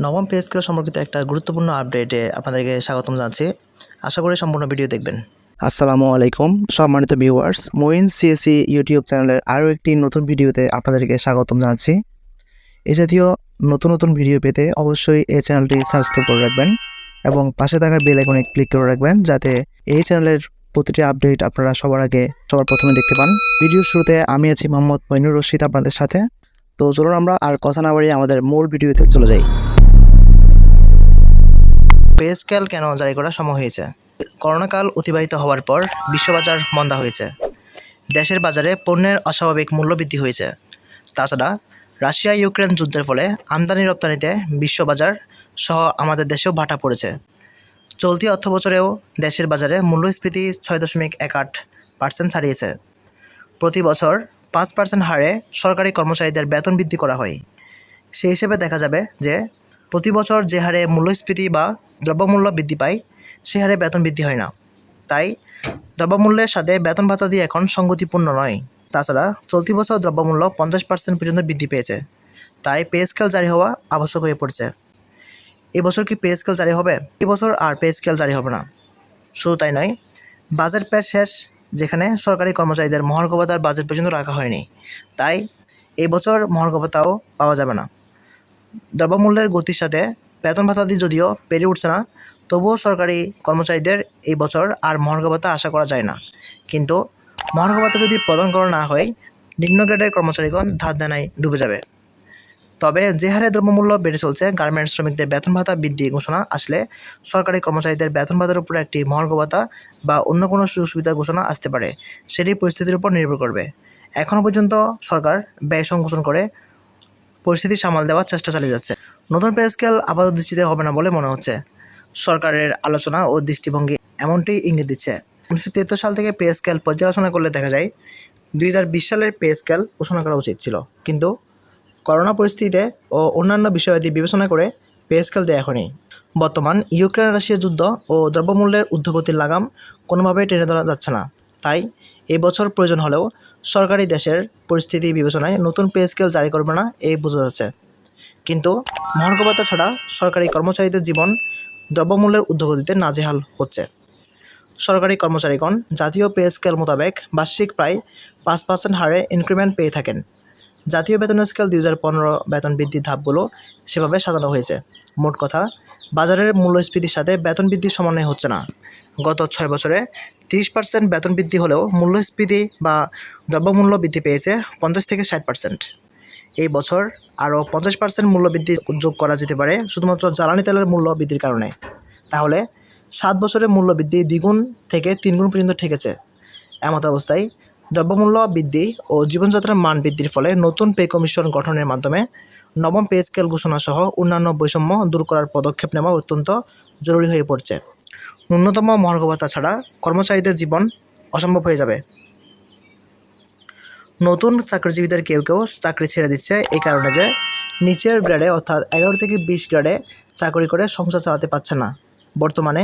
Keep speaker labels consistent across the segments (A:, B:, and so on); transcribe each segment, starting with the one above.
A: নবম pay scale সম্পর্কিত একটা গুরুত্বপূর্ণ আপডেটে আপনাদেরকে স্বাগতম জানাচ্ছি। আশা করি সম্পূর্ণ ভিডিও দেখবেন। আসসালামু আলাইকুম, সম্মানিত ভিউয়ার্স মোইন সিএসি ইউটিউব চ্যানেলের আরও একটি নতুন ভিডিওতে আপনাদেরকে স্বাগতম জানাচ্ছি। এ জাতীয় নতুন নতুন ভিডিও পেতে অবশ্যই এই চ্যানেলটি সাবস্ক্রাইব করে রাখবেন এবং পাশে থাকা বেল আইকনে ক্লিক করে রাখবেন যাতে এই চ্যানেলের প্রতিটি আপডেট আপনারা সবার আগে, সবার প্রথমে দেখতে পান। ভিডিওর শুরুতে আমি আছি মোহাম্মদ মইনুর রশিদ আপনাদের সাথে। তো চলুন আমরা আর কথা না বাড়িয়ে আমাদের মূল ভিডিওতে চলে যাই। পে স্কেল কেন জারি করা সম্ভব হয়েছে? করোনাকাল অতিবাহিত হওয়ার পর বিশ্ববাজার মন্দা হয়েছে। দেশের বাজারে পণ্যের অস্বাভাবিক মূল্য বৃদ্ধি হয়েছে। তাছাড়া রাশিয়া ইউক্রেন যুদ্ধের ফলে আমদানি রপ্তানিতে বিশ্ববাজার সহ আমাদের দেশেও ভাটা পড়েছে। চলতি অর্থ বছরেও দেশের বাজারে মূল্যস্ফীতি ছয় দশমিক এক আট পার্সেন্ট ছাড়িয়েছে। প্রতি বছর পাঁচ পার্সেন্ট হারে সরকারি কর্মচারীদের বেতন বৃদ্ধি করা হয়। সেই হিসেবে দেখা যাবে যে প্রতি বছর যে হারে মূল্যস্ফীতি বা দ্রব্যমূল্য বৃদ্ধি পায়, সে হারে বেতন বৃদ্ধি হয় না। তাই দ্রব্যমূল্যের সাথে বেতন ভাতা দিয়ে এখন সঙ্গতিপূর্ণ নয়। তাছাড়া চলতি বছর দ্রব্যমূল্য পঞ্চাশ পার্সেন্ট পর্যন্ত বৃদ্ধি পেয়েছে। তাই পে স্কেল জারি হওয়া আবশ্যক হয়ে পড়ছে। এবছর কি পে স্কেল জারি হবে? এবছর আর পে স্কেল জারি হবে না। শুধু তাই নয়, বাজেট পেশ শেষ, যেখানে সরকারি কর্মচারীদের মহার্ঘ ভাতার বাজেট পর্যন্ত রাখা হয়নি। তাই এই বছর মহার্ঘ ভাতাও পাওয়া যাবে না। দ্রব্যমূল্যের গতির সাথে বেতন ভাতাদি যদিও পেরে উঠছে না, তবুও সরকারি কর্মচারীদের এই বছর আর মহার্ঘ আশা করা যায় না। কিন্তু মহার্ঘ যদি প্রদান করা না হয়, নিম্ন গ্রেডের কর্মচারীগণ ধার দেনায় ডুবে যাবে। তবে যে হারে দ্রব্যমূল্য বেড়ে চলছে, গার্মেন্টস শ্রমিকদের বেতন ভাতা বৃদ্ধি ঘোষণা আসলে সরকারি কর্মচারীদের বেতন ভাতার উপরে একটি মহার্ঘ ভাতা বা অন্য কোনো সুযোগ সুবিধা ঘোষণা আসতে পারে, সেটি পরিস্থিতির উপর নির্ভর করবে। এখনও পর্যন্ত সরকার ব্যয় সংকোচন করে পরিস্থিতি সামাল দেওয়ার চেষ্টা চালিয়ে যাচ্ছে। নতুন পে স্কেল আপাতত দৃষ্টিতে হবে না বলে মনে হচ্ছে। সরকারের আলোচনা ও দৃষ্টিভঙ্গি এমনটি ইঙ্গিত দিচ্ছে। উনিশশো তিয়াত্তর সাল থেকে পে স্কেল পর্যালোচনা করলে দেখা যায়, দুই হাজার বিশ সালের পে স্কেল ঘোষণা করা উচিত ছিল। কিন্তু করোনা পরিস্থিতিতে ও অন্যান্য বিষয়াদি বিবেচনা করে পে স্কেল দেওয়া হয়নি। বর্তমান ইউক্রেন রাশিয়া যুদ্ধ ও দ্রব্যমূল্যের ঊর্ধ্বগতির লাগাম কোনোভাবেই টেনে ধরা যাচ্ছে না। তাই এই বছর প্রয়োজন হলেও সরকারি দেশের পরিস্থিতি বিবেচনায় নতুন পে স্কেল জারি করবে না এই বোঝা যাচ্ছে। কিন্তু মহার্ঘ ছাড়া সরকারি কর্মচারীদের জীবন দ্রব্যমূল্যের ঊর্ধ্বগতিতে নাজেহাল হচ্ছে। সরকারি কর্মচারীগণ জাতীয় পে স্কেল মোতাবেক বার্ষিক প্রায় পাঁচ পার্সেন্ট হারে ইনক্রিমেন্ট পেয়ে থাকেন। জাতীয় বেতন স্কেল দুই হাজার পনেরো বেতন বৃদ্ধির ধাপগুলো সেভাবে সাজানো হয়েছে। মোট কথা, বাজারের মূল্যস্ফীতির সাথে বেতন বৃদ্ধির সমন্বয় হচ্ছে না। গত ছয় বছরে তিরিশ পার্সেন্ট বেতন বৃদ্ধি হলেও মূল্যস্ফীতি বা দ্রব্যমূল্য বৃদ্ধি পেয়েছে পঞ্চাশ থেকে ষাট পার্সেন্ট এই বছর আরও পঞ্চাশ পার্সেন্ট মূল্য বৃদ্ধি যোগ করা যেতে পারে শুধুমাত্র জ্বালানি তেলের মূল্য বৃদ্ধির কারণে। তাহলে সাত বছরে মূল্য বৃদ্ধি দ্বিগুণ থেকে তিনগুণ পর্যন্ত ঠেকেছে। এমত অবস্থায় দ্রব্যমূল্য বৃদ্ধি ও জীবনযাত্রার মান বৃদ্ধির ফলে নতুন পে কমিশন গঠনের মাধ্যমে নবম পে স্কেল ঘোষণা সহ অন্যান্য বৈষম্য দূর করার পদক্ষেপ নেওয়া অত্যন্ত জরুরি হয়ে পড়ছে। ন্যূনতম মহার্ঘ ভাতা ছাড়া কর্মচারীদের জীবন অসম্ভব হয়ে যাবে। নতুন চাকরিজীবীদের কেউ কেউ চাকরি ছেড়ে দিচ্ছে এই কারণে যে নিচের গ্রেডে অর্থাৎ এগারো থেকে বিশ গ্রেডে চাকরি করে সংসার চালাতে পারছে না। বর্তমানে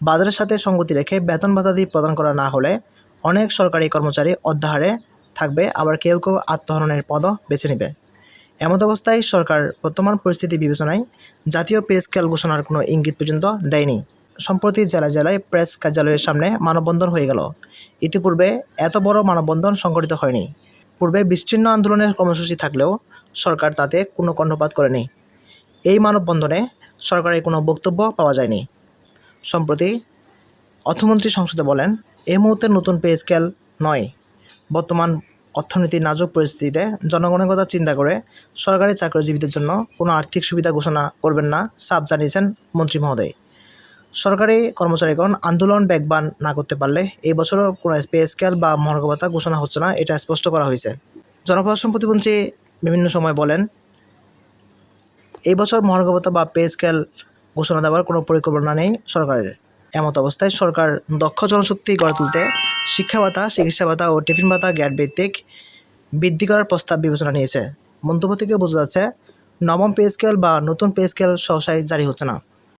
A: বাজারের সাথে সঙ্গতি রেখে বেতন ভাতাদি প্রদান করা না হলে অনেক সরকারি কর্মচারী অধ্যাহারে থাকবে, আবার কেউ কেউ আত্মহননের পদও বেছে নেবে। এমত অবস্থায় সরকার বর্তমান পরিস্থিতি বিবেচনায় জাতীয় পে স্কেল ঘোষণার কোনো ইঙ্গিত পর্যন্ত দেয়নি। সম্প্রতি জেলায় জেলায় প্রেস কার্যালয়ের সামনে মানববন্ধন হয়ে গেল। ইতিপূর্বে এত বড় মানববন্ধন সংগঠিত হয়নি। পূর্বে বিচ্ছিন্ন আন্দোলনের কর্মসূচি থাকলেও সরকার তাতে কোনো কর্ণপাত করেনি। এই মানববন্ধনে সরকারের কোনো বক্তব্য পাওয়া যায়নি। সম্প্রতি অর্থমন্ত্রী সংসদে বলেন এই মুহূর্তে নতুন পে স্কেল নয়। বর্তমান অর্থনীতির নাজুক পরিস্থিতিতে জনগণের কথা চিন্তা করে সরকারি চাকরিজীবীদের জন্য কোনো আর্থিক সুবিধা ঘোষণা করবেন না সাপ জানিয়েছেন মন্ত্রী মহোদয়। সরকারি কর্মচারীগণ আন্দোলন ব্যাগবান না করতে পারলে এই বছরও কোনো পে স্কেল বা মহার্ঘ ঘোষণা হচ্ছে না, এটা স্পষ্ট করা হয়েছে। জনপ্রশাসন প্রতিমন্ত্রী বিভিন্ন সময় বলেন, এই বছর মহার্ঘ বা পে স্কেল ঘোষণা দেওয়ার কোনো পরিকল্পনা নেই সরকারের। এমত অবস্থায় সরকার দক্ষ জনশক্তি গড়ে তুলতে শিক্ষা ভাতা, চিকিৎসা ভাতা ও টিফিন ভাতা গ্যাট ভিত্তিক বৃদ্ধি করার প্রস্তাব বিবেচনা নিয়েছে। মন্তব্য থেকে বোঝা যাচ্ছে, নবম পে স্কেল বা নতুন পে স্কেল সহসায় জারি হচ্ছে না।